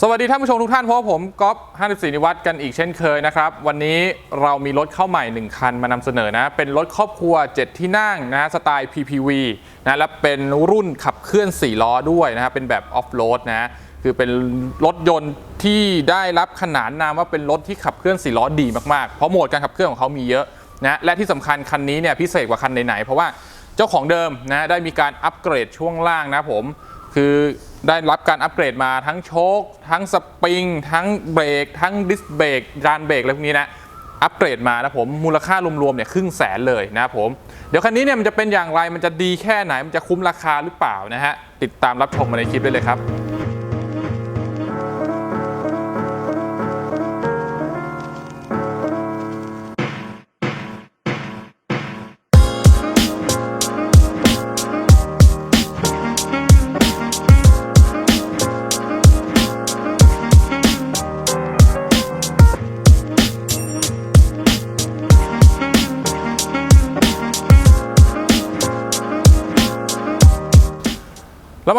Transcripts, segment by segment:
สวัสดีท่านผู้ชมทุกท่านเพราะว่าผมก๊อฟ54 นิวัตกันอีกเช่นเคยนะครับ วันนี้เรามีรถเข้าใหม่ 1 คันมานำเสนอนะ เป็นรถครอบครัว 7 ที่นั่งนะสไตล์ PPV นะและเป็นรุ่นขับเคลื่อน 4 ล้อด้วยนะครับเป็นแบบออฟโรดนะคือเป็นรถยนต์ที่ได้รับขนานนามว่าเป็นรถที่ขับเคลื่อน 4 ล้อดีมากๆ เพราะโหมดการขับเคลื่อนของเขามีเยอะนะและที่สำคัญคันนี้เนี่ยพิเศษกว่าคันไหนๆเพราะว่าเจ้าของเดิมนะได้มีการอัปเกรดช่วงล่างนะผม คือได้รับการอัปเกรดมาทั้งโชคทั้งสปริง ทั้งเบรก ทั้งดิสเบรกจานเบรกอะไรพวกนี้นะอัปเกรดมานะผมมูลค่ารวมๆเนี่ยครึ่งแสนเลยนะครับผม เดี๋ยวคันนี้เนี่ยมันจะเป็นอย่างไรมันจะดีแค่ไหนมันจะคุ้มราคาหรือเปล่านะฮะติดตามรับชมมาในคลิปได้เลยครับ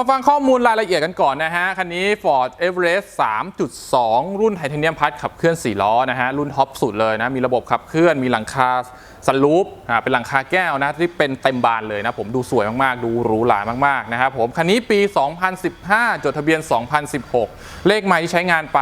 มาฟังข้อมูลรายละเอียดกันก่อนนะฮะ คันนี้ Ford Everest 3.2 รุ่นไทเทเนียมพัดขับเคลื่อน 4 ล้อนะฮะ รุ่นท็อปสุดเลยนะ มีระบบขับเคลื่อน มีหลังคาสลูปอ่าเป็นหลังคาแก้วนะ ที่เป็นเต็มบานเลยนะ ผมดูสวยมาก ๆ ดูหรูหรามาก ๆ นะครับผม คันนี้ปี 2015 จดทะเบียน 2016 เลขไม้ที่ใช้งานไป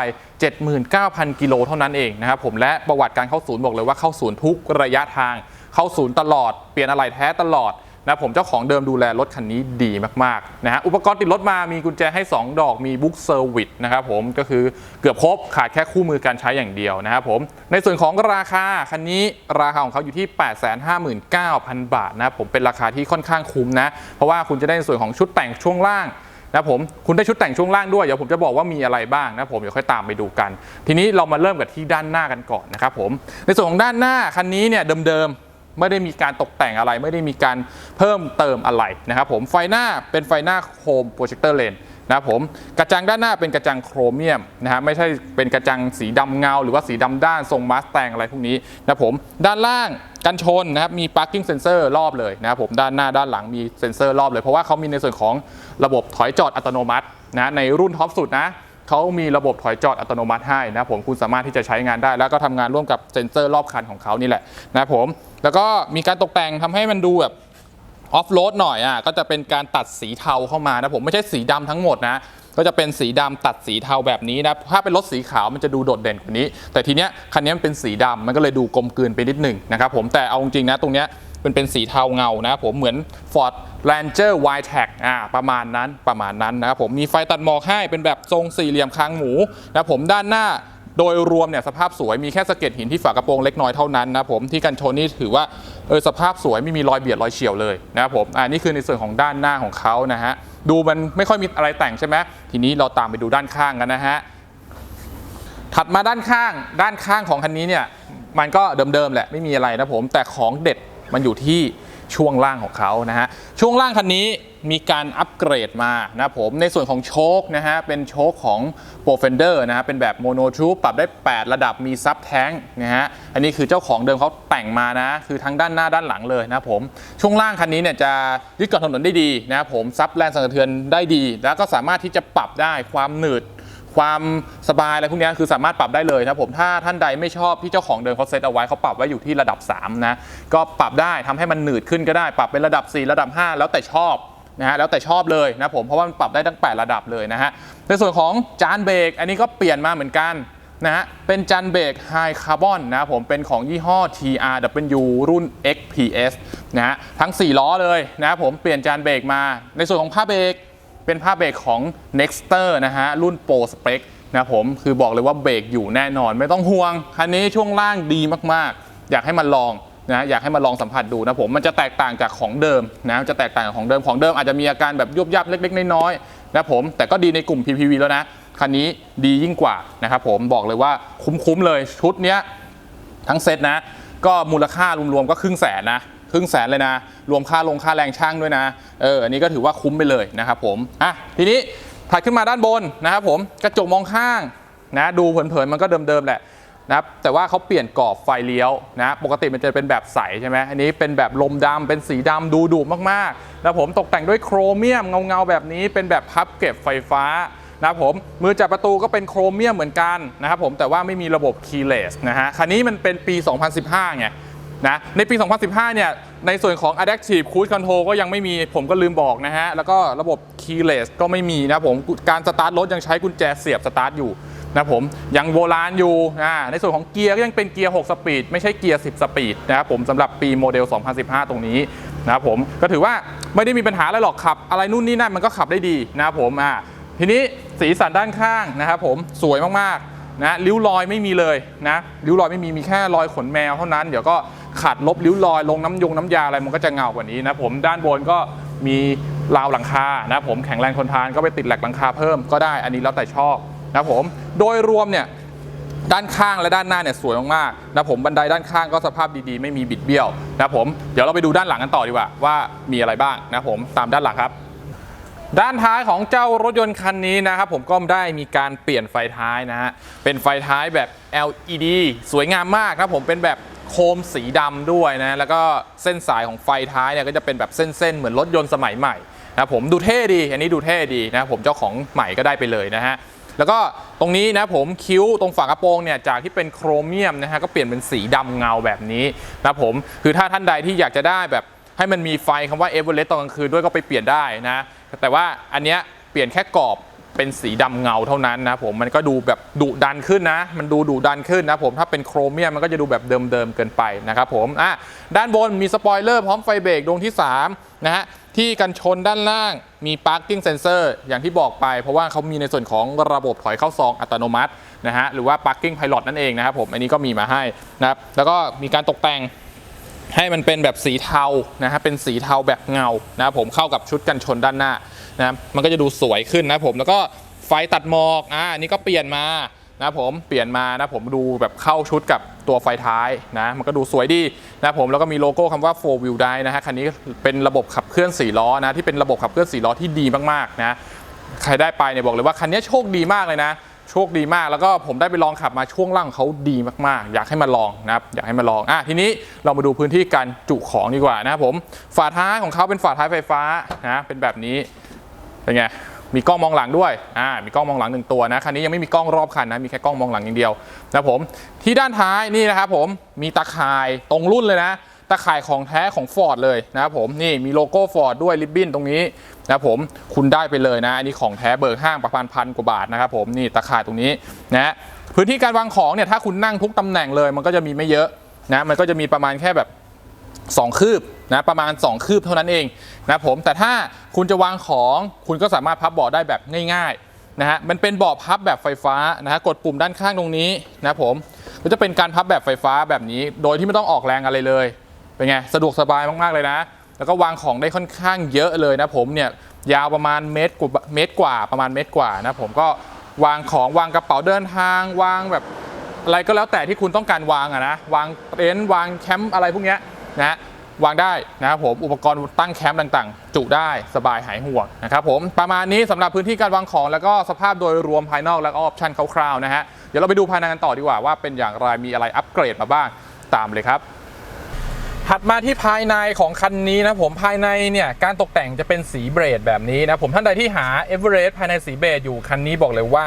79,000 กิโลเท่านั้นเองนะครับผมและประวัติการเข้าศูนย์บอกเลยว่าเข้าศูนย์ทุกระยะทางเข้าศูนย์ตลอดเปลี่ยนอะไรแท้ตลอด นะผมเจ้าของเดิมดูแลรถคันนี้ดีมากๆนะฮะอุปกรณ์ติดรถมามีกุญแจให้ 2 ดอกมีบุ๊กเซอร์วิสนะครับผมก็คือเกือบครบขาดแค่คู่มือการใช้อย่างเดียวนะครับผมในส่วนของราคาคันนี้ราคาของเขาอยู่ที่ 859,000 บาทนะครับผมเป็นราคาที่ค่อนข้างคุ้มนะ เพราะว่าคุณจะได้ในส่วนของชุดแต่งช่วงล่างนะผมคุณได้ชุดแต่งช่วงล่างด้วย เดี๋ยวผมจะบอกว่ามีอะไรบ้างนะผมเดี๋ยวค่อยตามไปดูกัน ทีนี้เรามาเริ่มกันที่ด้านหน้ากันก่อนนะครับผมในส่วนของด้านหน้าคันนี้เนี่ยเดิมๆ ไม่ได้มีการตกแต่งอะไร ไม่ได้มีการเพิ่มเติมอะไรนะครับผมไฟหน้าเป็นไฟหน้าโคมโปรเจคเตอร์เลนนะครับผมกระจังด้านหน้าเป็นกระจังโครเมียมนะฮะไม่ใช่เป็นกระจังสีดำเงา หรือว่าสีดำด้านทรงมาสแตงอะไรพวกนี้นะครับผมด้านล่างกันชนนะครับมี parking sensor รอบเลยนะครับผมด้านหน้าด้านหลังมีเซ็นเซอร์รอบเลย เพราะว่าเขามีในส่วนของระบบถอยจอดอัตโนมัตินะในรุ่นท็อปสุดนะ เขามีระบบถอยจอดอัตโนมัติให้นะผมคุณสามารถที่จะใช้งานได้ แล้วก็ทำงานร่วมกับเซ็นเซอร์รอบคันของเขานี่แหละนะผมแล้วก็มีการตกแต่งทำให้มันดูแบบออฟโรดหน่อยอะก็จะเป็นการตัดสีเทาเข้ามานะผมไม่ใช่สีดำทั้งหมดนะก็จะเป็นสีดำตัดสีเทาแบบนี้นะถ้าเป็นรถสีขาวมันจะดูโดดเด่นกว่านี้ แต่ทีเนี้ยคันนี้มันเป็นสีดำมันก็เลยดูกลมกลืนไปนิดหนึ่งนะครับผมแต่เอาจริงนะตรงเนี้ย เป็นเป็นสีเทาเงานะครับผมเหมือน Ford Ranger w i t e c อ่าประมาณนั้นประมาณนั้นนะครับผมมีไฟตัดหมอกให้เป็นแบบทรงสี่เหลี่ยมคางหมูนะผมด้านหน้าโดยรวมเนี่ยสภาพสวยมีแค่สะเก็ดหินที่ฝากระโปรงเล็กน้อยเท่านั้นนะผมที่กันชนนี่ถือว่าเออสภาพสวยไม่มีรอยเบียดรอยเฉียวเลยนะครับผมอ่านี่คือในส่วนของด้านหน้าของเขานะฮะดูมันไม่ค่อยมีอะไรแต่งใช่ไหมทีนี้เราตามไปดูด้านข้างกันนะฮะถัดมาด้านข้างด้านข้างของคันนี้เนี่ยมันก็เดิมๆแหละไม่มีอะไรนะผมแต่ของเด็ด มันอยู่ที่ช่วงล่างของเขานะฮะช่วงล่างคันนี้มีการอัปเกรดมานะผมในส่วนของโชคนะฮะเป็นโชคของ p r o f e n d e r นะฮะเป็นแบบโมโนทูปปรับได้ 8 ระดับมีซับแท้งนะฮะอันนี้คือเจ้าของเดิมเขาแต่งมานะ คือทั้งด้านหน้าด้านหลังเลยนะผมช่วงล่างคันนี้เนี่ยจะยึดเกาะถนนได้ดีนะผมซับแรงสั่นสะเทือนได้ดี แล้วก็สามารถที่จะปรับได้ความหนืด ความสบายอะไรพวกนี้คือสามารถปรับได้เลยนะผมถ้าท่านใดไม่ชอบที่เจ้าของเดิมเขาเซตเอาไว้เขาปรับไว้อยู่ที่ระดับ3นะก็ปรับได้ทำให้มันหนืดขึ้นก็ได้ ปรับเป็นระดับ 4 ระดับ 5 แล้วแต่ชอบนะฮะแล้วแต่ชอบเลยนะผมเพราะว่ามันปรับได้ตั้ง 8 ระดับเลยนะฮะในส่วนของจานเบรกอันนี้ก็เปลี่ยนมาเหมือนกันนะฮะเป็นจานเบรกไฮคาร์บอนนะผมเป็นของยี่ห้อ TRW รุ่น XPS นะฮะทั้ง 4 ล้อเลยนะผมเปลี่ยนจานเบรกมา ในส่วนของผ้าเบรก เป็นผ้าเบรกของ Nexter นะฮะ รุ่น Pro Spec นะผม คือบอกเลยว่าเบรกอยู่แน่นอน ไม่ต้องห่วง คันนี้ช่วงล่างดีมากๆ อยากให้มันลองนะอยากให้มาลองสัมผัสดูนะผมมันจะแตกต่างจากของเดิมนะจะแตกต่างจากของเดิมของเดิมอาจจะมีอาการแบบยุบยับเล็ก ๆ น้อยๆนะผมแต่ก็ดีในกลุ่ม PPV แล้วนะคันนี้ดียิ่งกว่านะครับผมบอกเลยว่าคุ้มๆเลยชุดเนี้ยทั้งเซตนะ ก็มูลค่ารวมๆก็ครึ่งแสนนะ ครึ่งแสนเลยนะ รวมค่าลงค่าแรงช่างด้วยนะเอออันนี้ก็ถือว่าคุ้มไปเลยนะครับผมอะทีนี้ถัดขึ้นมาด้านบนนะครับผมกระจกมองข้างนะดูเผินๆมันก็เดิมๆแหละนะครับแต่ว่าเขาเปลี่ยนกรอบไฟเลี้ยวนะปกติมันจะเป็นแบบใสใช่ไหมอันนี้เป็นแบบลมดำเป็นสีดำดูดุมากๆแล้วผมตกแต่งด้วยโครเมียมเงาๆแบบนี้เป็นแบบพับเก็บไฟฟ้านะครับผมมือจับประตูก็เป็นโครเมียมเหมือนกันนะครับผมแต่ว่าไม่มีระบบ keyless นะฮะคันนี้มันเป็นปี 2015ไง นะในปี 2015 เนี่ย ในส่วนของ adaptive cruise control ก็ยังไม่มีผมก็ลืมบอกนะฮะ แล้วก็ระบบ keyless ก็ไม่มีนะผมการสตาร์ทรถยังใช้กุญแจเสียบสตาร์ทอยู่นะผมยังโบราณอยู่อ่าในส่วนของเกียร์ก็ยังเป็นเกียร์ 6 สปีด ไม่ใช่เกียร์ 10 สปีดนะครับผมสำหรับปีโมเดล 2015 ตรงนี้นะครับผมก็ถือว่าไม่ได้มีปัญหาอะไรหรอกขับ อะไรนู่นนี่นั่นมันก็ขับได้ดีนะครับผมอ่าทีนี้สีสันด้านข้างนะครับผมสวยมากๆนะริ้วรอยไม่มีเลยนะริ้วรอยไม่มีมีแค่รอยขนแมวเท่านั้นเดี๋ยวก็ ขัดลบริ้วรอยลงน้ำยงน้ำยาอะไรมันก็จะเงากว่านี้นะผมด้านบนก็มีราวหลังคานะผมแข็งแรงทนทานก็ไปติดแหลกหลังคาเพิ่มก็ได้อันนี้แล้วแต่ชอบนะผมโดยรวมเนี่ยด้านข้างและด้านหน้าเนี่ยสวยมากๆนะผมบันไดด้านข้างก็สภาพดีๆ ไม่มีบิดเบี้ยวนะผมเดี๋ยวเราไปดูด้านหลังกันต่อดีกว่าว่ามีอะไรบ้างนะผมตามด้านหลังครับด้านท้ายของเจ้ารถยนต์คันนี้นะครับผมก็ได้มีการเปลี่ยนไฟท้ายนะฮะเป็นไฟท้ายแบบ LED สวยงามมากนะผมเป็นแบบ โคมสีดำด้วยนะ แล้วก็เส้นสายของไฟท้ายเนี่ยก็จะเป็นแบบเส้นๆ เหมือนรถยนต์สมัยใหม่นะผมดูเท่ดี อันนี้ดูเท่ดีนะผมเจ้าของใหม่ก็ได้ไปเลยนะฮะ แล้วก็ตรงนี้นะผมคิ้วตรงฝากระโปรงเนี่ยจากที่เป็นโครเมียมนะฮะก็เปลี่ยนเป็นสีดำเงาแบบนี้นะผมคือถ้าท่านใดที่อยากจะได้แบบให้มันมีไฟคำว่าเอเวอเรสต์ตอนกลางคืนด้วยก็ไปเปลี่ยนได้นะแต่ว่าอันเนี้ยเปลี่ยนแค่กรอบ เป็นสีดำเงาเท่านั้นนะผมมันก็ดูแบบดุดันขึ้นนะ มันดูดุดันขึ้นนะผมถ้าเป็นโครเมียมมันก็จะดูแบบเดิมๆเกินไปนะครับผมอะด้านบนมีสปอยเลอร์พร้อมไฟเบรกดวงที่3นะฮะที่กันชนด้านล่างมี parking sensor อร์อย่างที่บอกไป เพราะว่าเขามีในส่วนของระบบถอยเข้าซองอัตโนมัตินะฮะหรือว่า parking pilot นั่นเองนะครับผมอันนี้ก็มีมาให้นะครับแล้วก็มีการตกแต่ง ให้มันเป็นแบบสีเทานะฮะเป็นสีเทาแบบเงานะครับผมเข้ากับชุดกันชนด้านหน้านะมันก็จะดูสวยขึ้นนะผมแล้วก็ไฟตัดหมอกอ่านี่ก็เปลี่ยนมานะผมเปลี่ยนมานะผมดูแบบเข้าชุดกับตัวไฟท้ายนะมันก็ดูสวยดีนะผมแล้วก็มีโลโก้คำว่า4 wheel drive นะฮะคันนี้เป็นระบบขับเคลื่อน4ล้อนะที่เป็นระบบขับเคลื่อน4ล้อที่ดีมากๆนะใครได้ไปเนี่ยบอกเลยว่าคันนี้โชคดีมากเลยนะ โชคดีมากแล้วก็ผมได้ไปลองขับมาช่วงล่างเขาดีมากๆ อยากให้มาลองนะครับอยากให้มาลองอะทีนี้เรามาดูพื้นที่การจุของดีกว่านะครับผมฝาท้ายของเขาเป็นฝาท้ายไฟฟ้านะเป็นแบบนี้เป็นไงมีกล้องมองหลังด้วยอ่ามีกล้องมองหลังหนึ่งตัวนะคันนี้ยังไม่มีกล้องรอบคันนะมีแค่กล้องมองหลังอย่างเดียวนะครับผมที่ด้านท้ายนี่นะครับผมมีตาข่ายตรงรุ่นเลยนะ ตาข่ายของแท้ของ Ford เลยนะครับผมนี่มีโลโก้ Ford ด้วยริบบิ้นตรงนี้นะครับผมคุณได้ไปเลยนะอันนี้ของแท้เบิกห้างประมาณพันกว่าบาทนะครับผมนี่ตาข่ายตรงนี้นะพื้นที่การวางของเนี่ยถ้าคุณนั่งทุกตำแหน่งเลย มันก็จะมีไม่เยอะนะมันก็จะมีประมาณแค่แบบ 2 คืบนะประมาณ 2 คืบเท่านั้นเองนะผมแต่ถ้าคุณจะวางของคุณก็สามารถพับเบาะได้แบบง่ายๆนะฮะมันเป็นเบาะพับแบบไฟฟ้านะฮะกดปุ่มด้านข้างตรงนี้นะผมก็จะเป็นการพับแบบไฟฟ้าแบบนี้ โดยที่ไม่ต้องออกแรงอะไรเลย เป็นไง สะดวกสบายมากๆเลยนะ แล้วก็วางของได้ค่อนข้างเยอะเลยนะผมเนี่ยยาวประมาณเมตรกว่าเมตรกว่าประมาณเมตรกว่านะผมก็วางของวางกระเป๋าเดินทาง วางแบบอะไรก็แล้วแต่ที่คุณต้องการวางอะนะวางเต็นท์วางแคมป์อะไรพวกเนี้ยนะวางได้นะครับผมอุปกรณ์ตั้งแคมป์ต่างๆ จุได้สบายหายห่วงนะครับผมประมาณนี้สำหรับพื้นที่การวางของแล้วก็สภาพโดยรวมภายนอกแล้วก็ออปชั่นคร่าวๆนะฮะเดี๋ยวเราไปดูภายในกันต่อดีกว่าว่าเป็นอย่างไรมีอะไรอัปเกรดมาบ้างตามเลยครับ ถัดมาที่ภายในของคันนี้นะผมภายในเนี่ยการตกแต่งจะเป็นสีเบรดแบบนี้นะผมท่านใดที่หาเอเวอเรสต์ภายในสีเบรดอยู่คันนี้บอกเลยว่า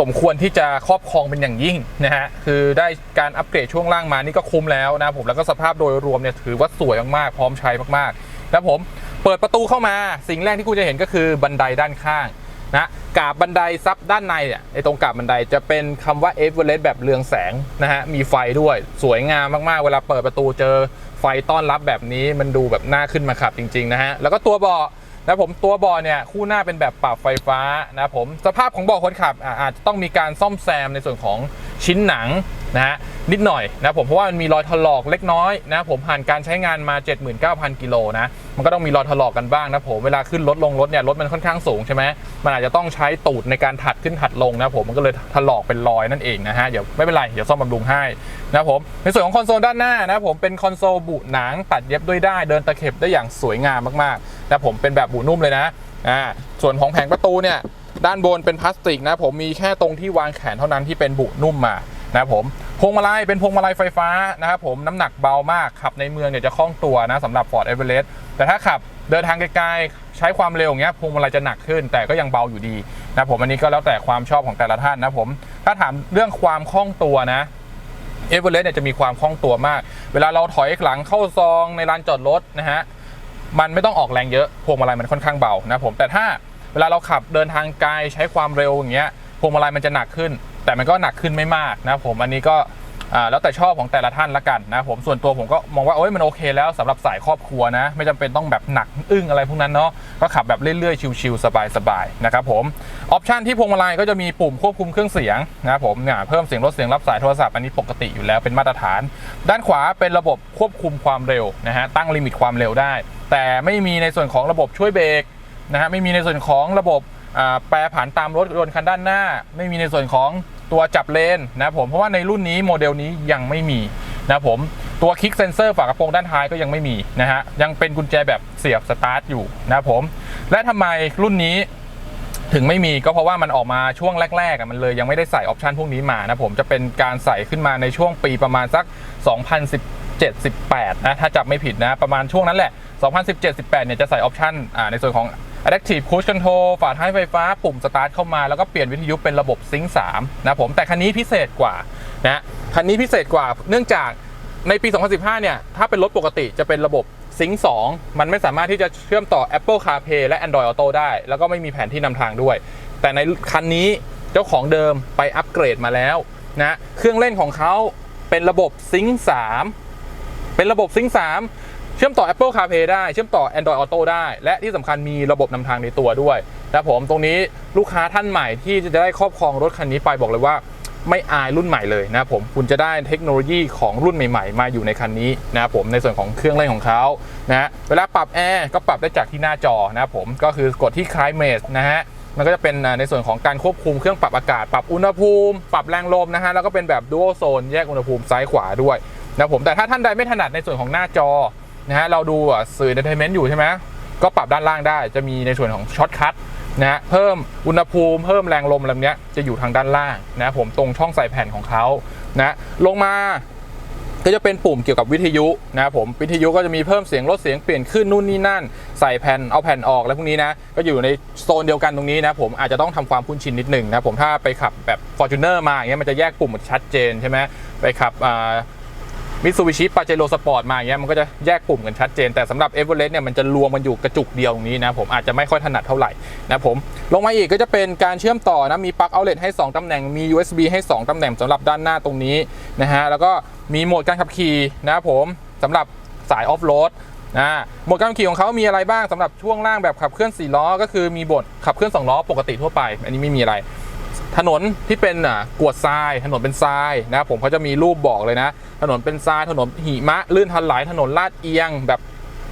สมควรที่จะครอบครองเป็นอย่างยิ่งนะฮะคือได้การอัปเกรดช่วงล่างมานี่ก็คุ้มแล้วนะผมแล้วก็สภาพโดยรวมเนี่ยถือว่าสวยมากๆพร้อมใช้มากๆนะผมเปิดประตูเข้ามาสิ่งแรกที่คุณจะเห็นก็คือบันไดด้านข้างนะกาบบันไดซับด้านในเนี่ยไอตรงกาบบันไดจะเป็นคำว่าเอเวอเรสต์แบบเรืองแสงนะฮะมีไฟด้วยสวยงามมากๆ เวลาเปิดประตูเจอ ไฟต้อนรับแบบนี้มันดูแบบน่าขึ้นมาขับจริงๆนะฮะแล้วก็ตัวเบาะนะผมตัวเบาะเนี่ยคู่หน้าเป็นแบบปรับไฟฟ้านะผมสภาพของเบาะคนขับอะอาจจะต้องมีการซ่อมแซมในส่วนของชิ้นหนังนะฮะ นิดหน่อยนะผมเพราะว่ามันมีรอยถลอกเล็กน้อยนะผมผ่านการใช้งานมา 79,000 กิโลนะมันก็ต้องมีรอยถลอกกันบ้างนะผมเวลาขึ้นรถลงรถเนี่ยรถมันค่อนข้างสูงใช่ไหมมันอาจจะต้องใช้ตูดในการถัดขึ้นถัดลงนะผมมันก็เลยถลอกเป็นรอยนั่นเองนะฮะเดี๋ยวไม่เป็นไรเดี๋ยวซ่อมบำรุงให้นะผมในส่วนของคอนโซลด้านหน้านะผมเป็นคอนโซลบุหนังตัดเย็บด้วยได้เดินตะเข็บได้อย่างสวยงามมากๆนะผมเป็นแบบบุนุ่มเลยนะอ่าส่วนของแผงประตูเนี่ยด้านบนเป็นพลาสติกนะผมมีแค่ตรงที่วางแขนเท่านั้นที่เป็นบุนุ่มมา นะครับผมพวงมาลัยเป็นพวงมาลัยไฟฟ้านะครับผมน้ำหนักเบามากขับในเมืองเนี่ยจะคล่องตัวนะสำหรับ Ford Everest แต่ถ้าขับเดินทางไกลๆใช้ความเร็วอย่างเงี้ยพวงมาลัยจะหนักขึ้น แต่ก็ยังเบาอยู่ดีนะผมอันนี้ก็แล้วแต่ความชอบของแต่ละท่านนะผมถ้าถามเรื่องความคล่องตัวนะเอเวอเรสต์เนี่ยจะมีความคล่องตัวมาก เวลาเราถอยหลังเข้าซองในลานจอดรถนะฮะมันไม่ต้องออกแรงเยอะพวงมาลัยมันค่อนข้างเบานะผมแต่ถ้าเวลาเราขับเดินทางไกลใช้ความเร็วอย่างเงี้ยพวงมาลัยมันจะหนักขึ้น แต่มันก็หนักขึ้นไม่มากนะผมอันนี้ก็แล้วแต่ชอบของแต่ละท่านละกันนะผมส่วนตัวผมก็มองว่าโอ้ยมันโอเคแล้วสำหรับสายครอบครัวนะ ไม่จำเป็นต้องแบบหนักอึ้งอะไรพวกนั้นเนาะก็ขับแบบเรื่อยๆชิลๆสบายๆนะครับผมออปชันที่พวงมาลัยก็จะมีปุ่มควบคุมเครื่องเสียงนะผมเนี่ยเพิ่มเสียงลดเสียงรับสายโทรศัพท์อันนี้ปกติอยู่แล้วเป็นมาตรฐาน ด้านขวาเป็นระบบควบคุมความเร็วนะฮะตั้งลิมิตความเร็วได้ แต่ไม่มีในส่วนของระบบช่วยเบรกนะฮะไม่มีในส่วนของระบบ แปรผันตามรถยนต์คันด้านหน้า ไม่มีในส่วนของตัวจับเลนนะผมเพราะว่าในรุ่นนี้โมเดลนี้ยังไม่มีนะผมตัวคลิกเซนเซอร์ฝากระโปรงด้านท้ายก็ยังไม่มีนะฮะยังเป็นกุญแจแบบเสียบสตาร์ทอยู่นะผมและทำไมรุ่นนี้ถึงไม่มีก็เพราะว่ามันออกมาช่วงแรกๆมันเลยยังไม่ได้ใส่ออปชันพวกนี้มานะผมจะเป็นการใส่ขึ้นมาในช่วงปีประมาณสัก 2017 18นะถ้าจับไม่ผิดนะประมาณช่วงนั้นแหละ 2017 18เนี่ยจะใส่ออปชันในส่วนของ Adaptive Cruise Control ฝาท้ายไฟฟ้าปุ่มสตาร์ทเข้ามาแล้วก็เปลี่ยนวิทยุเป็นระบบซิงค์3นะผมแต่คันนี้พิเศษกว่านะคันนี้พิเศษกว่าเนื่องจากในปี 2015 เนี่ย ถ้าเป็นรถปกติจะเป็นระบบซิงค์2มันไม่สามารถที่จะเชื่อมต่อ Apple CarPlay และ Android Auto ได้ แล้วก็ไม่มีแผนที่นำทางด้วย แต่ในคันนี้เจ้าของเดิมไปอัปเกรดมาแล้วนะ เครื่องเล่นของเขาเป็นระบบซิงค์3เป็นระบบซิงค์3 ชื่อมต่อ Apple CarPlay ได้ เชื่อมต่อ Android Auto ได้ และที่สำคัญมีระบบนำทางในตัวด้วยนะผมตรงนี้ลูกค้าท่านใหม่ที่จะได้ครอบครองรถคันนี้ไปบอกเลยว่าไม่อายรุ่นใหม่เลยนะผมคุณจะได้เทคโนโลยีของรุ่นใหม่ ๆ มาอยู่ในคันนี้นะผมในส่วนของเครื่องเล่นของเขานะเวลาปรับแอร์ก็ปรับได้จากที่หน้าจอนะผมก็คือกดที่คลายเมสนะฮะมันก็จะเป็นในส่วนของการควบคุมเครื่องปรับอากาศ ปรับอุณหภูมิ ปรับแรงลมนะฮะแล้วก็เป็นแบบดู a l โซนแยกอุณหภูมิซ้ายขวาด้วยนะผมแต่ถ้าท่านใดไม่ถนัดในส่วนของหน้าจอ นะฮะเราดูอะสื่อ entertainment อยู่ใช่ไหมก็ปรับด้านล่างได้จะมีในส่วนของช็อตคัทนะฮะเพิ่มอุณหภูมิเพิ่มแรงลมอะไรเนี้ยจะอยู่ทางด้านล่างนะผมตรงช่องใส่แผ่นของเขานะลงมาก็จะเป็นปุ่มเกี่ยวกับวิทยุนะผมวิทยุก็จะมีเพิ่มเสียงลดเสียงเปลี่ยนขึ้นนู่นนี่นั่น ใส่แผ่นเอาแผ่นออกแล้วพวกนี้นะก็อยู่ในโซนเดียวกันตรงนี้นะผมอาจจะต้องทำความคุ้นชินนิดหนึ่งนะผมถ้าไปขับแบบ Fortuner มาอย่างเงี้ยมันจะแยกปุ่มชัดเจนใช่ไหมไปขับอ่า มิตซูบิชิปาเจโรสปอร์ตมาอย่างเงี้ยมันก็จะแยกปุ่มกันชัดเจน แต่สำหรับเอเวอเรสต์เนี่ยมันจะรวมมันอยู่กระจุกเดียวตรงนี้นะผมอาจจะไม่ค่อยถนัดเท่าไหร่นะผมลงมาอีกก็จะเป็นการเชื่อมต่อนะมีปลั๊กเอาเล t ให้ 2ตำแหน่งมี USB ให้ 2ตำแหน่งสำหรับด้านหน้าตรงนี้นะฮะแล้วก็มีโหมดการขับขี่นะผมสำหรับสายออฟโรดนะโหมดการขับขี่ของเขามีอะไรบ้างสำหรับช่วงล่างแบบขับเคลื่อน4ล้อก็คือมีบทขับเคลื่อน2ล้อปกติทั่วไป อันนี้ไม่มีอะไร ถนนที่เป็นอะกวดทราย ถนนเป็นทรายนะครับผมเขาจะมีรูปบอกเลยนะ ถนนเป็นทรายถนนหิมะลื่นทันไหลถนนลาดเอียง แบบ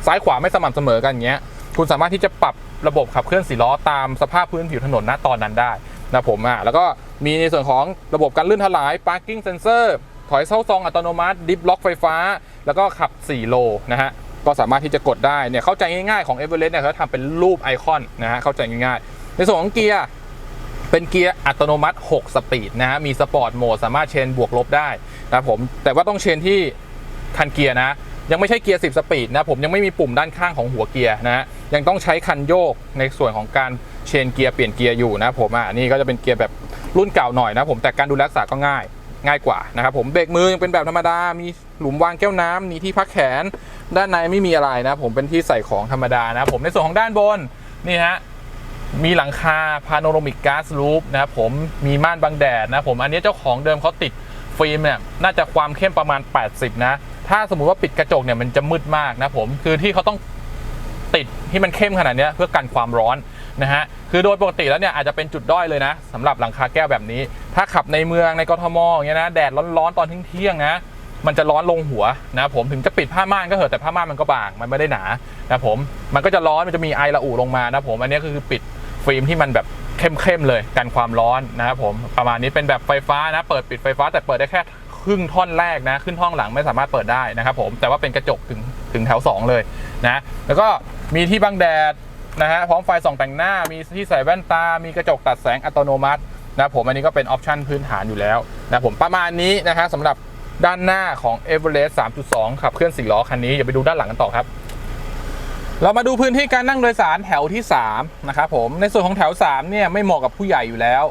ซ้ายขวาไม่สม่ำเสมอกันอย่างเงี้ยคุณสามารถที่จะปรับระบบขับเคลื่อนสีล้อตามสภาพพื้นผิวถนนณตอนนั้นได้นะผมอะแล้วก็มีในส่วนของระบบการลื่นถลาย parking sensor ถอยเข้าซองอัตโนมัติ ดิฟล็อกไฟฟ้า แล้วก็ขับ 4 โลนะฮะก็สามารถที่จะกดได้เนี่ยเข้าใจง่ายๆของ e v e r e s t เนี่ยเขาทำเป็นรูปไอคอนนะฮะเข้าใจง่ายๆ ในส่วนของเกียร์ เป็นเกียร์อัตโนมัติ 6 สปีดนะฮะ มีสปอร์ตโหมดสามารถเชนบวกลบได้นะผม แต่ว่าต้องเชนที่คันเกียร์นะ ยังไม่ใช่เกียร์ 10 สปีดนะผมยังไม่มีปุ่มด้านข้างของหัวเกียร์นะฮะ ยังต้องใช้คันโยกในส่วนของการเชนเกียร์เปลี่ยนเกียร์อยู่นะผมอะนี่ก็จะเป็นเกียร์แบบรุ่นเก่าหน่อยนะผมแต่การดูแลรักษาก็ง่ายง่ายกว่านะครับผมเบรกมือยังเป็นแบบธรรมดา มีหลุมวางแก้วน้ำมีที่พักแขน ด้านในไม่มีอะไรนะ ผมเป็นที่ใส่ของธรรมดานะผมในส่วนของด้านบนนี่ฮะ มีหลังคาพาโนโรมิกก๊าซลูปนะครับผมมีม่านบังแดดนะผมอันนี้เจ้าของเดิมเขาติดฟิล์มเนี่ยน่าจะความเข้มประมาณ 80 นะ ถ้าสมมุติว่าปิดกระจกเนี่ยมันจะมืดมากนะผมคือที่เขาต้องติดที่มันเข้มขนาดนี้เพื่อกันความร้อนนะฮะคือโดยปกติแล้วเนี่ยอาจจะเป็นจุดด้อยเลยนะสำหรับหลังคาแก้วแบบนี้ ถ้าขับในเมืองในกทมอย่างเงี้ยนะแดดร้อนๆตอนเที่ยงๆนะมันจะร้อนลงหัวนะผมถึงจะปิดผ้าม่านก็เถอะแต่ผ้าม่านมันก็บางมันไม่ได้หนานะผมมันก็จะร้อนมันจะมีไอระอุลงมานะผมอันนี้คือปิด ฟิล์มที่มันแบบเข้มๆเลยกันความร้อนนะครับผมประมาณนี้เป็นแบบไฟฟ้านะ เปิดปิดไฟฟ้าแต่เปิดได้แค่ครึ่งท่อนแรกนะ ขึ้นท่อนหลังไม่สามารถเปิดได้นะครับผมแต่ว่าเป็นกระจกถึงถึงแถว 2 เลยนะแล้วก็มีที่บังแดดนะฮะพร้อมไฟส่องแต่งหน้ามีที่ใส่แว่นตา มีกระจกตัดแสงอัตโนมัตินะผมอันนี้ก็เป็นออปชันพื้นฐานอยู่แล้วนะผมประมาณนี้นะฮะสำหรับด้านหน้าของ e v e r e s t 3.2 ขับเคลื่อน4ล้อคันนี้อย่าไปดูด้านหลังกันต่อครับ เรามาดูพื้นที่การนั่งโดยสารแถวที่3นะครับผมในส่วนของแถว3เนี่ยไม่เหมาะกับผู้ใหญ่อยู่แล้ว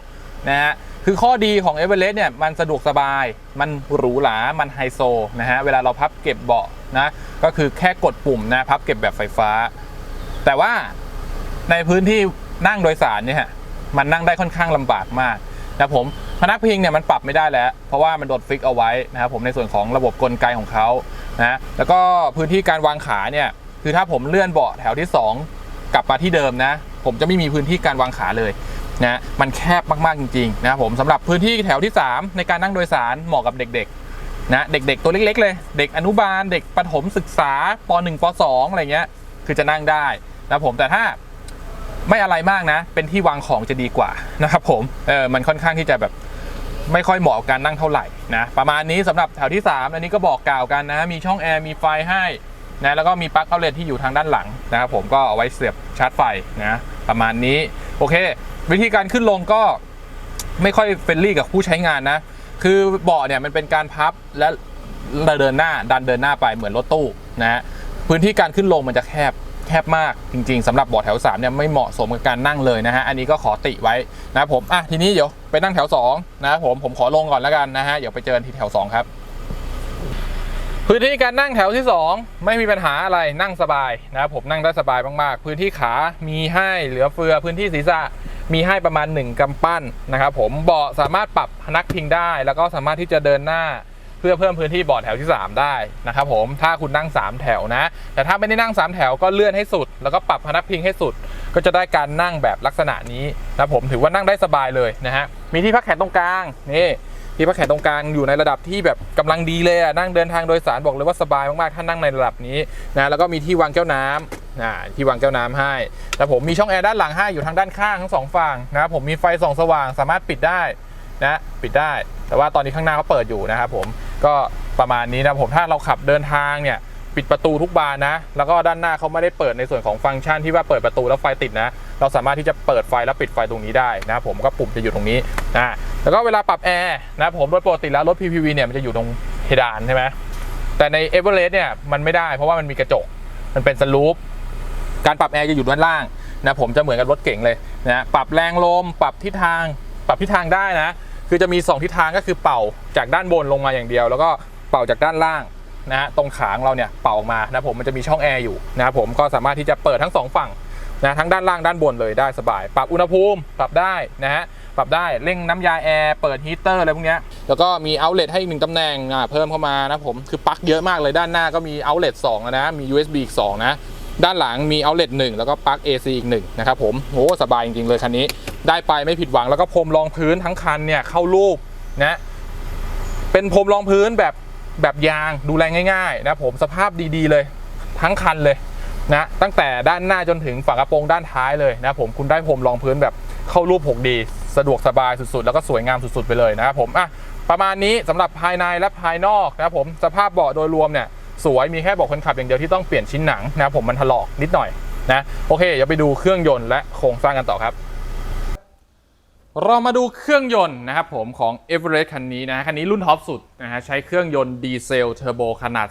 นะฮะคือข้อดีของเอเวอเรสต์เนี่ยมันสะดวกสบาย มันหรูหรา มันไฮโซนะฮะเวลาเราพับเก็บเบาะนะก็คือแค่กดปุ่มนะพับเก็บแบบไฟฟ้า แต่ว่าในพื้นที่นั่งโดยสารเนี่ยมันนั่งได้ค่อนข้างลำบากมากนะผมพนักพิงเนี่ยมันปรับไม่ได้แล้ว เพราะว่ามันโดนฟิกเอาไว้นะครับผมในส่วนของระบบกลไกของเขานะแล้วก็พื้นที่การวางขาเนี่ย คือถ้าผมเลื่อนเบาะแถวที่ 2 กลับมาที่เดิมนะ ผมจะไม่มีพื้นที่การวางขาเลยนะมันแคบมากๆจริงๆนะครับผมสำหรับพื้นที่แถวที่ 3 ในการนั่งโดยสารเหมาะกับเด็กๆนะเด็กๆตัวเล็กๆเลย เด็กอนุบาล เด็กประถมศึกษาป .1 ป .2 อะไรเงี้ยคือจะนั่งได้นะผมแต่ถ้าไม่อะไรมากนะ เป็นที่วางของจะดีกว่านะครับผมเออมันค่อนข้างที่จะแบบไม่ค่อยเหมาะกับการนั่งเท่าไหร่นะประมาณนี้สำหรับแถวที่ 3 อันนี้ก็บอกกล่าวกันนะ มีช่องแอร์มีไฟให้ นะแล้วก็มีปลั๊กเอาเลทที่อยู่ทางด้านหลังนะครับผมก็เอาไว้เสียบชาร์จไฟนะประมาณนี้โอเค วิธีการขึ้นลงก็ไม่ค่อยเฟรนลี่กับผู้ใช้งานนะ คือเบาะเนี่ยมันเป็นการพับและเดินหน้าดันเดินหน้าไปเหมือนรถตู้นะฮะพื้นที่การขึ้นลงมันจะแคบแคบมากจริงๆสำหรับเบาะแถว3เนี่ยไม่เหมาะสมกับการนั่งเลยนะฮะอันนี้ก็ขอติไว้นะครับผมอะทีนี้เดี๋ยวไปนั่งแถว2นะครับผมผมขอลงก่อนแล้วกันนะฮะเดี๋ยวไปเจอกันที่แถว 2 ครับ พื้นที่การนั่งแถวที่ 2 ไม่มีปัญหาอะไรนั่งสบายนะครับผมนั่งได้สบายมากๆ พื้นที่ขามีให้เหลือเฟือพื้นที่ศีรษะมีให้ประมาณ 1กำปั้นนะครับผมเบาะสามารถปรับพนักพิงได้ แล้วก็สามารถที่จะเดินหน้าเพื่อเพิ่มพื้นที่เบาะแถวที่ 3 ได้นะครับผมถ้าคุณนั่ง 3 แถวนะ แต่ถ้าไม่ได้นั่ง 3 แถวก็เลื่อนให้สุด แล้วก็ปรับพนักพิงให้สุด ก็จะได้การนั่งแบบลักษณะนี้นะผมถือว่านั่งได้สบายเลยนะฮะมีที่พักแขนตรงกลางนี่ ที่พักแขนตรงกลางอยู่ในระดับที่แบบกำลังดีเลยอะนั่งเดินทางโดยสารบอกเลยว่าสบายมากๆถ้านั่งในระดับนี้นะแล้วก็มีที่วางแก้วน้ำนะที่วางแก้วน้ำให้ แต่ผมมีช่องแอร์ด้านหลังให้อยู่ทางด้านข้างทั้งสองฝั่งนะครับผมมีไฟส่องสว่างสามารถปิดได้นะปิดได้ แต่ว่าตอนนี้ข้างหน้าเขาเปิดอยู่นะครับผมก็ประมาณนี้นะผมถ้าเราขับเดินทางเนี่ย ปิดประตูทุกบานนะ แล้วก็ด้านหน้าเขาไม่ได้เปิดในส่วนของฟังก์ชันที่ว่าเปิดประตูแล้วไฟติดนะ เราสามารถที่จะเปิดไฟแล้วปิดไฟตรงนี้ได้นะผมก็ปุ่มจะอยู่ตรงนี้นะแล้วก็เวลาปรับแอร์นะผมโดยปกติแล้วรถ PPV เนี่ยมันจะอยู่ตรงเพดานใช่ไหมแต่ใน e v e r e s t เนี่ยมันไม่ได้เพราะว่ามันมีกระจกมันเป็นสลูปการปรับแอร์จะอยู่ด้านล่างนะผมจะเหมือนกับรถเก๋งเลยนะปรับแรงลมปรับทิศทาง ปรับทิศทางได้นะ คือจะมี 2 ทิศทางก็คือเป่าจากด้านบนลงมาอย่างเดียว แล้วก็เป่าจากด้านล่าง นะตรงขาของเราเนี่ยเป่าออกมานะผมมันจะมีช่องแอร์อยู่นะครับผมก็สามารถที่จะเปิดทั้งสองฝั่งนะทั้งด้านล่างด้านบนเลยได้สบาย ปรับอุณหภูมิปรับได้นะฮะปรับได้เร่งน้ำยาแอร์เปิดฮีเตอร์อะไรพวกเนี้ยแล้วก็มีเอาเล t ให้อีกหนึ่งตำแหน่งเพิ่มเข้ามานะผมคือปลั๊กเยอะมากเลยด้านหน้าก็มีเอาเล t 2นะมี USB อีก2นะด้านหลังมีเอาเล t 1แล้วก็ปลั๊ก AC อีกหนึ่งนะครับผมโหสบายจริงๆเลยคันนี้ ได้ไปไม่ผิดหวังแล้วก็พรมรองพื้นทั้งคันเนี่ยเข้ารูปนะเป็นพรมรองพื้นแบบ แบบยางดูแลง่ายๆนะผมสภาพดีๆเลยทั้งคันเลยนะตั้งแต่ด้านหน้าจนถึงฝากระโปรงด้านท้ายเลยนะผมคุณได้พรมรองพื้นแบบเข้ารูป 6D สะดวกสบายสุดๆ แล้วก็สวยงามสุดๆ ไปเลยนะครับผมอะประมาณนี้สำหรับภายในและภายนอกนะครับผมสภาพเบาะโดยรวมเนี่ยสวยมีแค่เบอกคนขับอย่างเดียวที่ต้องเปลี่ยนชิ้นหนังนะครับผมมันถลอกนิดหน่อยนะโอเคเดี๋ยวไปดูเครื่องยนต์และโครงสร้างกันต่อครับ เรามาดูเครื่องยนต์นะครับผมของ e v e r e s t คันนี้นะคันนี้รุ่นท็อปสุดนะฮะใช้เครื่องยนต์ดีเซลเทอร์โบขนาด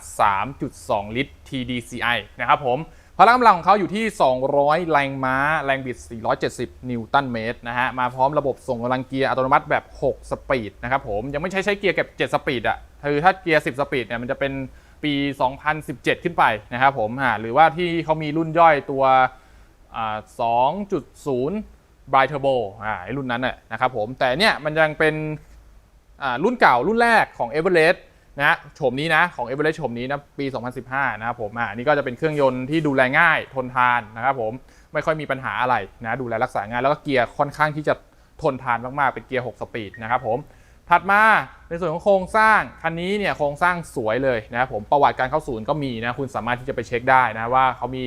3.2 ลิตร TDCI นะครับผมพลังกำลังของเขาอยู่ที่ 200 แรงม้า แรงบิด 470 นิวตันเมตรนะฮะมาพร้อมระบบส่งกำลังเกียร์อัตโนมัติแบบ 6 สปีดนะครับผมยังไม่ใช่ใช้เกียร์เก็บ 7 สปีดอะคือถ้าเกียร์ 10 สปีดเนี่ยมันจะเป็นปี 2017 ขึ้นไปนะครับผมหรือว่าที่เขามีรุ่นย่อยตัว 2.0 บรายเทอร์โบอ่ารุ่นนั้นน่ะนะครับผมแต่เนี่ยมันยังเป็นอ่ารุ่นเก่ารุ่นแรกของ e v e r e s t นะโฉมนี้นะของ e v e r e s t โฉมนี้นะปี 2015 นะครับผมอ่านี่ก็จะเป็นเครื่องยนต์ที่ดูแลง่ายทนทานนะครับผมไม่ค่อยมีปัญหาอะไรนะดูแลรักษาง่ายแล้วก็เกียร์ค่อนข้างที่จะทนทานมากๆเป็นเกียร์ 6 สปีดนะครับผมถัดมาในส่วนของโครงสร้างคันนี้เนี่ยโครงสร้างสวยเลยนะครับผมประวัติการเข้าศูนย์ก็มีนะคุณสามารถที่จะไปเช็คได้นะว่าเขามี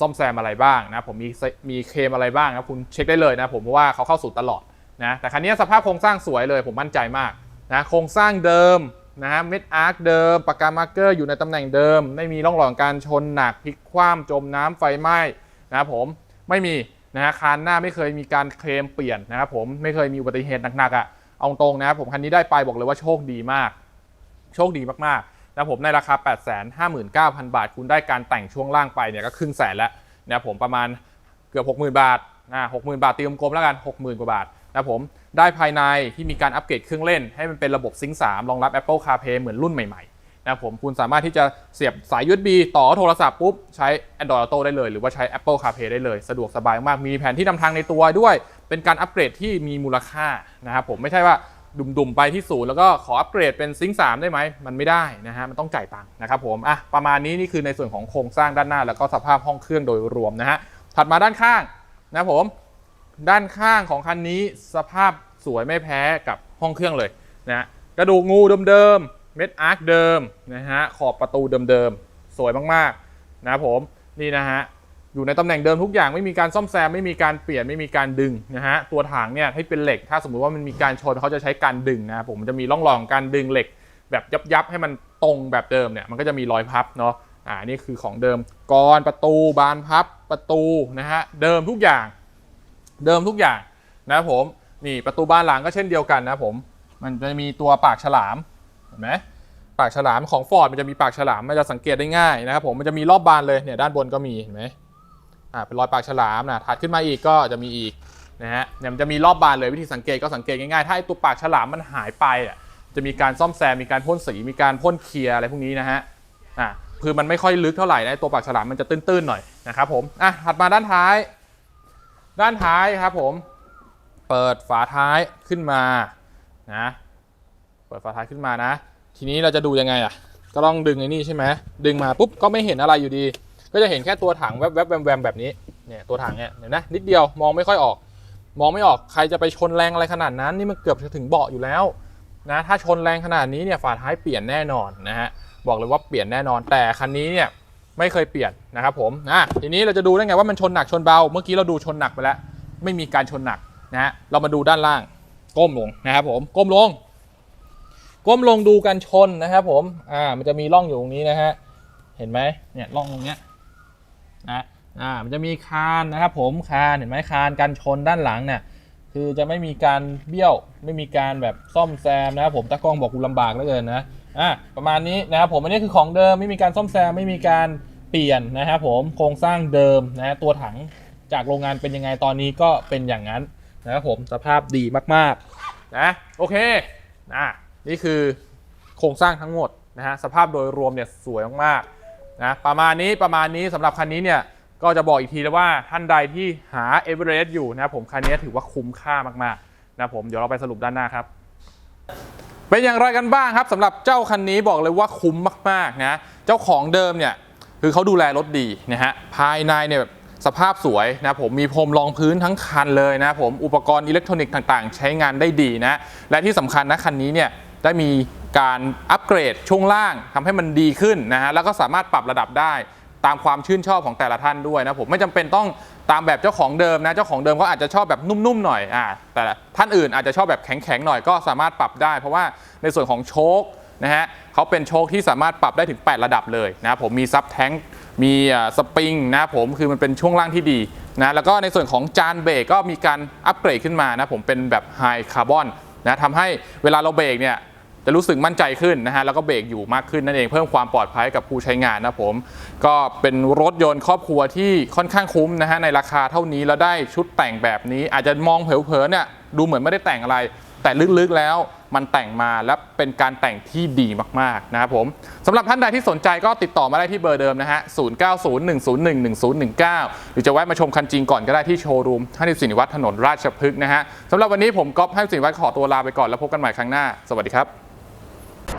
ซ่อมแซมอะไรบ้างนะผมมีมีเคลมอะไรบ้างนะคุณเช็คได้เลยนะผมเพราะว่าเขาเข้าศูนย์ตลอดนะแต่คันนี้สภาพโครงสร้างสวยเลยผมมั่นใจมากนะโครงสร้างเดิมนะฮะเม็ดอาร์คเดิมปากกามาร์เกอร์อยู่ในตำแหน่งเดิม ไม่มีร่องรอยการชนหนักพลิกคว่ำจมน้ำไฟไหม้นะครับผมไม่มีนะฮะคานหน้าไม่เคยมีการเคลมเปลี่ยนนะครับผมไม่เคยมีอุบัติเหตุหนักๆอะเอาตรงนะผมคันนี้ได้ไปบอกเลยว่าโชคดีมาก โชคดีมาก นะผมในราคา 8 5 9 0 0 0 บาท คุณได้การแต่งช่วงล่างไปเนี่ยก็ครึ่งแสนแล้วนะผมประมาณเกือบ 60,000 บาทนะ60,000บาทตีกลมๆแล้วกัน 60,000 กว่าบาทนะผมได้ภายในที่มีการอัปเกรดเครื่องเล่น ให้มันเป็นระบบซิงค์3รองรับ Apple CarPlay เหมือนรุ่นใหม่ๆนะผมคุณสามารถที่จะเสียบสาย USB ต่อโทรศัพท์ปุ๊บ ใช้ Android Auto ได้เลย หรือว่าใช้ Apple CarPlay ได้เลย สะดวกสบายมากมีแผนที่นำทางในตัวด้วย เป็นการอัปเกรดที่มีมูลค่านะครับผมไม่ใช่ว่า ดุมๆไปที่ศูนย์แล้วก็ขออัปเกรดเป็นซิงค์3ได้ไหมมันไม่ได้นะฮะมันต้องจ่ายตังค์นะครับผมอะประมาณนี้นี่คือในส่วนของโครงสร้างด้านหน้า แล้วก็สภาพห้องเครื่องโดยรวมนะฮะถัดมาด้านข้างนะครับผมด้านข้างของคันนี้สภาพสวยไม่แพ้กับห้องเครื่องเลยนะฮะกระดูกงูเดิมๆเม็ดอาร์คเดิมนะฮะขอบประตูเดิมๆสวยมากๆนะครับผมนี่นะฮะ อยู่ในตำแหน่งเดิมทุกอย่างไม่มีการซ่อมแซมไม่มีการเปลี่ยนไม่มีการดึงนะฮะตัวถังเนี่ยให้เป็นเหล็ก ถ้าสมมุติว่ามันมีการชนเขาจะใช้การดึงนะผมมันจะมีร่องรอยของการดึงเหล็ก แบบยับๆให้มันตรงแบบเดิมเนี่ยมันก็จะมีรอยพับเนาะอ่านี่คือของเดิมกรอนประตูบานพับประตูนะฮะเดิมทุกอย่าง เดิมทุกอย่างนะผมนี่ประตูบานหลังก็เช่นเดียวกันนะผมมันจะมีตัวปากฉลามเห็นไหมปากฉลามของฟอร์ดมันจะมีปากฉลามมันจะสังเกตได้ง่ายนะครับผมมันจะมีรอบบานเลยเนี่ยด้านบนก็มีเห็นไหม อ่าเป็นรอยปากฉลามนะถัดขึ้นมาอีกก็จะมีอีกนะฮะเนี่ยมันจะมีรอบบานเลยวิธีสังเกตก็สังเกตง่ายๆถ้าไอตัวปากฉลามมันหายไปอะจะมีการซ่อมแซมมีการพ่นสีมีการพ่นเคลียร์อะไรพวกนี้นะฮะอ่าคือมันไม่ค่อยลึกเท่าไหร่นะตัวปากฉลามมันจะตื้นๆหน่อยนะครับผมอะถัดมาด้านท้าย ด้านท้ายครับผม เปิดฝาท้ายขึ้นมานะเปิดฝาท้ายขึ้นมานะ ทีนี้เราจะดูยังไงอะก็ต้องดึงไอ้นี่ใช่ไหมดึงมาปุ๊บก็ไม่เห็นอะไรอยู่ดี ก็จะเห็นแค่ตัวถังแวบๆแวมๆแบบนี้เนี่ยตัวถังเนี่ยเห็นนะนิดเดียวมองไม่ค่อยออก มองไม่ออกใครจะไปชนแรงอะไรขนาดนั้นนี่มันเกือบจะถึงเบาะอยู่แล้วนะถ้าชนแรงขนาดนี้เนี่ยฝาท้ายเปลี่ยนแน่นอนนะฮะบอกเลยว่าเปลี่ยนแน่นอนแต่คันนี้เนี่ยไม่เคยเปลี่ยนนะครับผมอะทีนี้เราจะดูได้ไงว่ามันชนหนักชนเบา เมื่อกี้เราดูชนหนักไปแล้ว ไม่มีการชนหนักนะฮะเรามาดูด้านล่าง ก้มลงนะครับผมก้มลง ก้มลงดูกันชนนะครับผมอ่ามันจะมีร่องอยู่ตรงนี้นะฮะเห็นไหมเนี่ยร่องตรงเนี้ย นะอ่ามันจะมีคานนะครับผมคานเห็นไหมคานกันชนด้านหลังเนี่ยคือจะไม่มีการเบี้ยวไม่มีการแบบซ่อมแซมนะครับผมตากล้องบอกกูลำบากเหลือเกินนะอะประมาณนี้นะครับผมอันนี้คือของเดิมไม่มีการซ่อมแซมไม่มีการเปลี่ยนนะครับผมโครงสร้างเดิมนะตัวถังจากโรงงานเป็นยังไงตอนนี้ก็เป็นอย่างนั้นนะครับผมสภาพดีมากๆนะโอเคนะนี่คือโครงสร้างทั้งหมดนะฮะสภาพโดยรวมเนี่ยสวยมากๆ นะประมาณนี้ประมาณนี้สำหรับคันนี้เนี่ยก็จะบอกอีกทีแล้วว่าท่านใดที่หาเอเวอเรสต์อยู่นะครับผมคันนี้ถือว่าคุ้มค่ามากๆนะครับผมเดี๋ยวเราไปสรุปด้านหน้าครับ เป็นอย่างไรกันบ้างครับสำหรับเจ้าคันนี้บอกเลยว่าคุ้มมากๆนะเจ้าของเดิมเนี่ยคือเขาดูแลรถดีนะฮะภายในเนี่ยสภาพสวยนะผมมีพรมรองพื้นทั้งคันเลยนะผมอุปกรณ์อิเล็กทรอนิกส์ต่างๆ ใช้งานได้ดีนะและที่สำคัญนะคันนี้เนี่ย ได้มีการอัปเกรดช่วงล่างทำให้มันดีขึ้นนะฮะแล้วก็สามารถปรับระดับได้ตามความชื่นชอบของแต่ละท่านด้วยนะผมไม่จำเป็นต้องตามแบบเจ้าของเดิมนะเจ้าของเดิมเขาอาจจะชอบแบบนุ่มๆหน่อยอ่าแต่ท่านอื่นอาจจะชอบแบบแข็งๆหน่อยก็สามารถปรับได้ เพราะว่าในส่วนของโชคนะฮะเขาเป็นโชคที่สามารถปรับได้ถึง 8 ระดับเลยนะผมมีซับแท้งมีสปริงนะผมคือมันเป็นช่วงล่างที่ดีนะแล้วก็ในส่วนของจานเบรกก็มีการอัปเกรดขึ้นมานะผมเป็นแบบไฮคาร์บอนนะทำให้เวลาเราเบรกเนี่ย จะรู้สึกมั่นใจขึ้นนะฮะแล้วก็เบรกอยู่มากขึ้นนั่นเองเพิ่มความปลอดภัยกับผู้ใช้งานนะผม ก็เป็นรถยนต์ครอบครัวที่ค่อนข้างคุ้มนะฮะในราคาเท่านี้แล้วได้ชุดแต่งแบบนี้ อาจจะมองเผลอๆเนี่ยดูเหมือนไม่ได้แต่งอะไร แต่ลึกๆแล้วมันแต่งมาและเป็นการแต่งที่ดีมากๆนะครับผมสำหรับท่านใดที่สนใจก็ติดต่อมาได้ที่เบอร์เดิมนะฮะ 0901011019 หรือจะแวะมาชมคันจริงก่อนก็ได้ที่โชว์รูมท่านิสินิวัฒน์ถนนราชพฤกษ์นะฮะสำหรับวันนี้ผมก๊อฟให้สินิวัฒน์ขอตัวลาไปก่อนแล้วพบกันใหม่ครั้งหน้า สวัสดีครับ